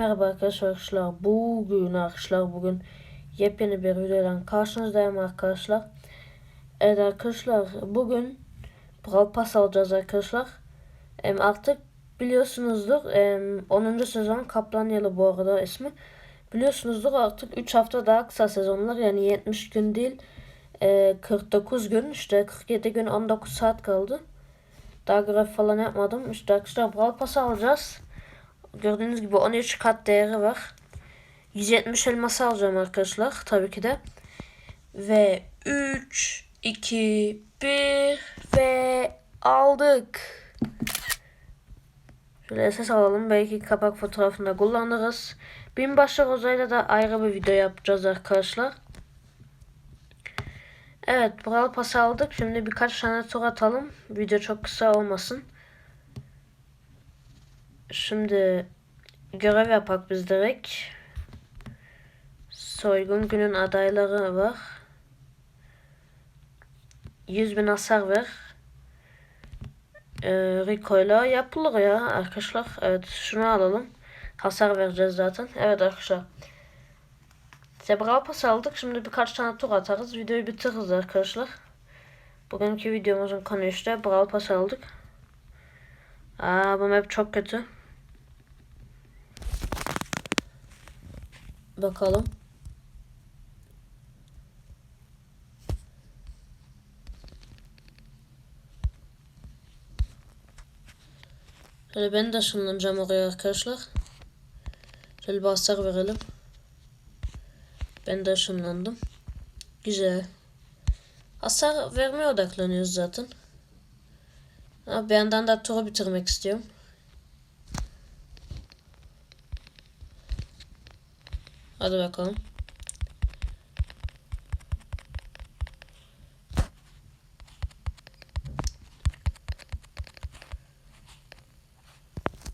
merhaba arkadaşlar. Bugün arkadaşlar bugün yepyeni bir videodan karşınızdayım arkadaşlar. Evet arkadaşlar bugün Brawl Pass alacağız arkadaşlar. Em, artık biliyorsunuzdur em, 10. sezon Kaplan Yılı bu arada ismi. Biliyorsunuzdur artık 3 hafta daha kısa sezonlar yani 70 gün değil e, 49 gün işte 47 gün 19 saat kaldı. Daha görev falan yapmadım. İşte arkadaşlar Brawl Pass alacağız. Gördüğünüz gibi 13 kat değeri var. 170 elması alacağım arkadaşlar tabii ki de. Ve 3, 2, 1 ve aldık. Şöyle ses alalım. Belki kapak fotoğrafında kullanırız. Binbaşı Roza'yla da ayrı bir video yapacağız arkadaşlar. Evet Brawl Pass aldık. Şimdi birkaç tane tur atalım. Video çok kısa olmasın. Şimdi görev yapak biz direkt. Soygun günün adayları var. 100 bin hasar ver. Ee, Rico'yla yapılır ya arkadaşlar. Evet şunu alalım. Hasar vereceğiz zaten. Evet arkadaşlar. Zebra pas aldık. Şimdi birkaç tane tur atarız. Videoyu bitiririz arkadaşlar. Bugünkü videomuzun konu işte Brawl Pass aldık. Aa bu map çok kötü. Bakalım. Şöyle ben de ışınlanacağım oraya arkadaşlar. Şöyle bir hasar verelim. Ben de ışınlandım. Güzel. Hasar vermeye odaklanıyoruz zaten. Ha, bir yandan da turu bitirmek istiyorum. Hadi bakalım.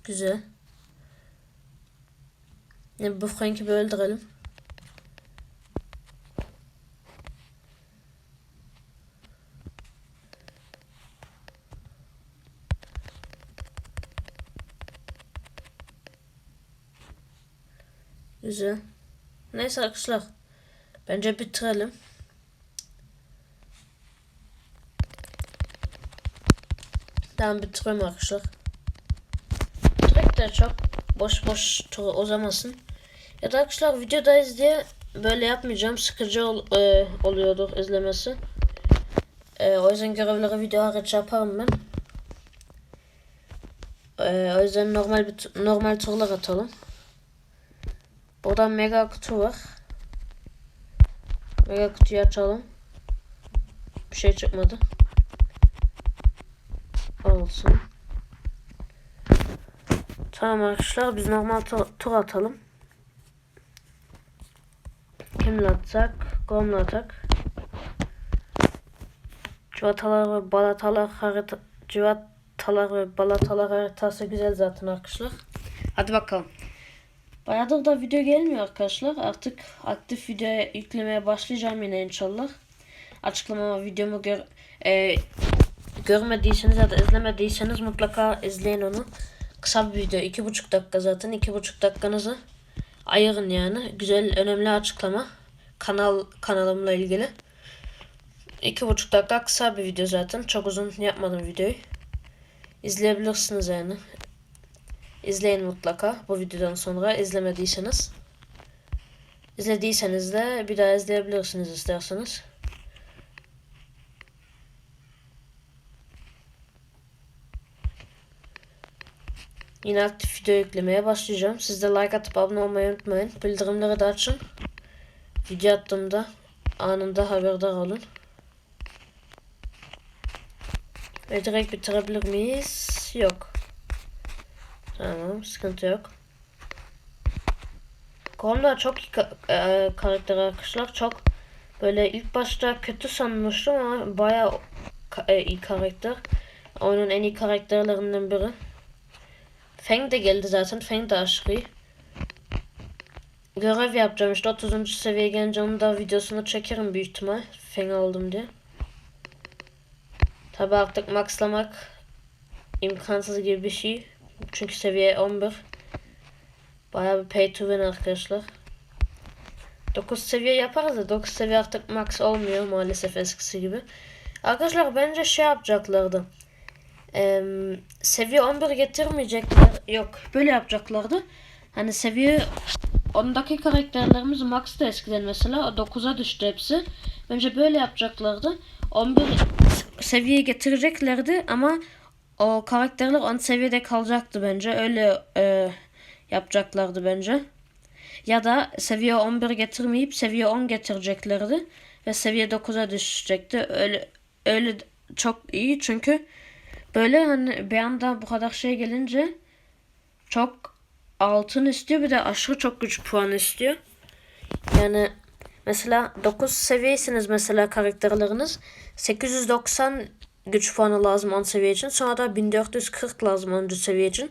Güzel. Ne bu Frank'i bir öldürelim. Güzel. Neyse arkadaşlar. Bence bitirelim. Tamam bitiriyorum arkadaşlar. Direkt de çok boş boş turu uzamasın. Ya da arkadaşlar videodayız diye böyle yapmayacağım. Sıkıcı ol, e, oluyordur izlemesi. E, o yüzden görevleri video hariç yaparım ben. E, o yüzden normal bir normal turlar atalım. Burada mega kutu var. Mega kutuyu açalım. Bir şey çıkmadı. Olsun. Tamam arkadaşlar biz normal tur atalım. Kimle atsak? Gomla atak. Civatalar ve balatalar harita civatalar ve balatalar haritası güzel zaten arkadaşlar. Hadi bakalım. Bayağıdır da video gelmiyor arkadaşlar. Artık aktif videoya yüklemeye başlayacağım yine inşallah. Açıklamama videomu gör, e, görmediyseniz ya da izlemediyseniz mutlaka izleyin onu. Kısa bir video. iki buçuk dakika zaten. iki buçuk dakikanızı ayırın yani. Güzel önemli açıklama. Kanal kanalımla ilgili. iki buçuk dakika kısa bir video zaten. Çok uzun yapmadım videoyu. İzleyebilirsiniz yani. İzleyin mutlaka bu videodan sonra izlemediyseniz. İzlediyseniz de bir daha izleyebilirsiniz isterseniz. Yine aktif video yüklemeye başlayacağım. Siz de like atıp abone olmayı unutmayın. Bildirimleri de açın. Video attığımda anında haberdar olun. Ve direkt bitirebilir miyiz? Yok. Tamam sıkıntı yok. Konuda çok e karakter arkadaşlar. Çok böyle ilk başta kötü sanmıştım ama baya e iyi karakter. Oyunun en iyi karakterlerinden biri. Feng de geldi zaten. Feng de aşırı iyi. Görev yapacağım işte 30. seviyeye gelince onun da videosunu çekerim büyük ihtimal. Feng aldım diye. Tabi artık maxlamak imkansız gibi bir şey. Çünkü seviye 11. Bayağı bir pay to win arkadaşlar. 9 seviye yaparız da 9 seviye artık max olmuyor maalesef eskisi gibi. Arkadaşlar bence şey yapacaklardı. Eee, seviye 11 getirmeyecekler. Yok böyle yapacaklardı. Hani seviye 10'daki karakterlerimiz max'tı eskiden mesela. O 9'a düştü hepsi. Bence böyle yapacaklardı. 11 seviye getireceklerdi ama o karakterler 10 seviyede kalacaktı bence. Öyle e, yapacaklardı bence. Ya da seviye 11 getirmeyip seviye 10 getireceklerdi ve seviye 9'a düşecekti. Öyle öyle çok iyi çünkü böyle hani bir anda bu kadar şey gelince çok altın istiyor bir de aşırı çok güç puanı istiyor. Yani mesela 9 seviyesiniz mesela karakterleriniz 890 güç puanı lazım 10 seviye için. Sonra da 1440 lazım 10. seviye için.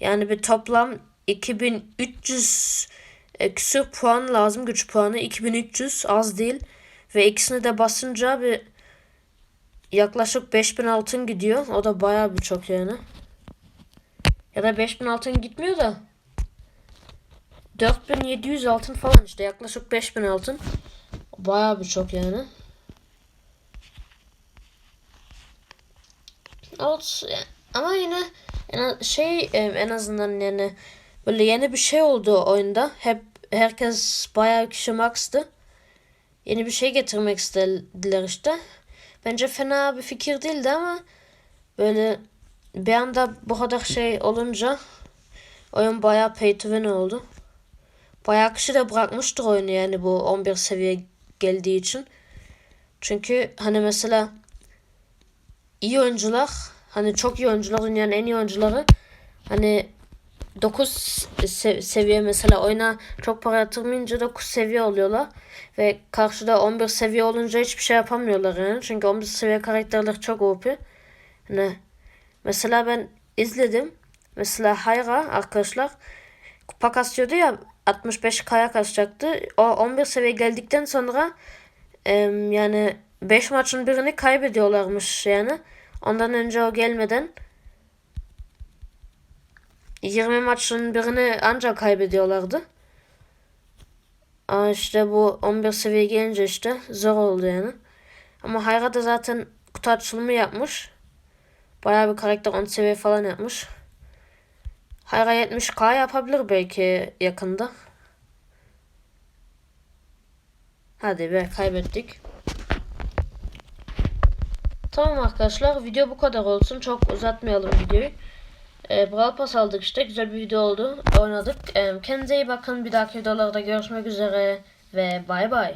Yani bir toplam 2300 e, küsür puan lazım güç puanı. 2300 az değil. Ve ikisini de basınca bir yaklaşık 5000 altın gidiyor. O da bayağı bir çok yani. Ya da 5000 altın gitmiyor da 4700 altın falan işte yaklaşık 5000 altın. Bayağı bir çok yani. Olsun. Ama yine şey en azından yani böyle yeni bir şey oldu oyunda. Hep herkes bayağı kişi max'tı. Yeni bir şey getirmek istediler işte. Bence fena bir fikir değildi ama böyle bir anda bu kadar şey olunca oyun bayağı pay to win oldu. Bayağı kişi de bırakmıştır oyunu yani bu 11 seviye geldiği için. Çünkü hani mesela iyi oyuncular hani çok iyi oyuncular dünyanın en iyi oyuncuları hani 9 se- seviye mesela oyuna çok para yatırmayınca 9 seviye oluyorlar. Ve karşıda 11 seviye olunca hiçbir şey yapamıyorlar yani. Çünkü 11 seviye karakterler çok OP. Hani mesela ben izledim. Mesela Hayra arkadaşlar kupa kasıyordu ya 65 kaya kasacaktı. O 11 seviye geldikten sonra yani 5 maçın birini kaybediyorlarmış yani. Ondan önce o gelmeden 20 maçın birini ancak kaybediyorlardı. Ama işte bu 11 seviye gelince işte zor oldu yani. Ama Hayra da zaten kutu açılımı yapmış. Bayağı bir karakter 10 seviye falan yapmış. Hayra 70k yapabilir belki yakında. Hadi be kaybettik. Tamam arkadaşlar video bu kadar olsun. Çok uzatmayalım videoyu. E, Brawl Pass aldık işte. Güzel bir video oldu. Oynadık. E, kendinize iyi bakın. Bir dahaki videolarda görüşmek üzere. Ve bay bay.